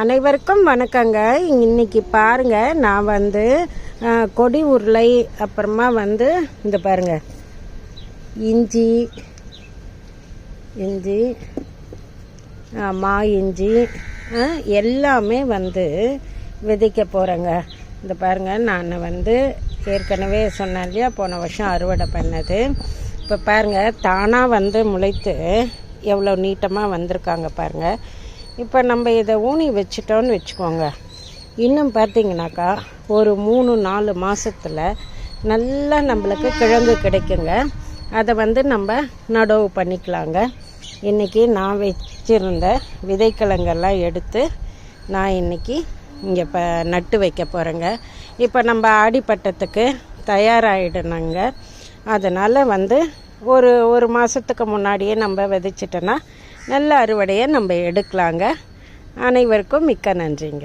அனைவருக்கும் வணக்கங்க. இன்னைக்கு பாருங்க நான் வந்து கொடி உருளை அப்புறமா வந்து இந்த பாருங்க. இஞ்சி இஞ்சி மா இஞ்சி எல்லாமே வந்து விதைக்க போகிறேங்க இந்த பாருங்க நான் வந்து ஏற்கனவே சொன்னேன் இல்லையா போன வருஷம் அறுவடை பண்ணது. இப்போ பாருங்கள் தானாக வந்து முளைத்து எவ்வளோ நீட்டமாக வந்திருக்காங்க பாருங்கள் இப்போ நம்ம இதை ஊனி வச்சிட்டோன்னு வச்சுக்கோங்க. இன்னும் பார்த்தீங்கன்னாக்கா ஒரு மூணு நாலு மாதத்தில் நல்லா நம்மளுக்கு கிழங்கு கிடைக்குங்க. அதை வந்து நம்ம நடவு பண்ணிக்கலாங்க. இன்றைக்கி நான் வச்சிருந்த விதைக்கிழங்கெல்லாம் எடுத்து நான் இன்னைக்கு இங்கே இப்போ நட்டு வைக்க போகிறேங்க இப்போ நம்ம ஆடிப்பட்டத்துக்கு தயாராகிடணுங்க அதனால் வந்து ஒரு ஒரு மாதத்துக்கு முன்னாடியே நம்ம விதைச்சிட்டோன்னா நல்ல அறுவடையை நம்ம எடுக்கலாங்க. அனைவருக்கும் மிக்க நன்றிங்க.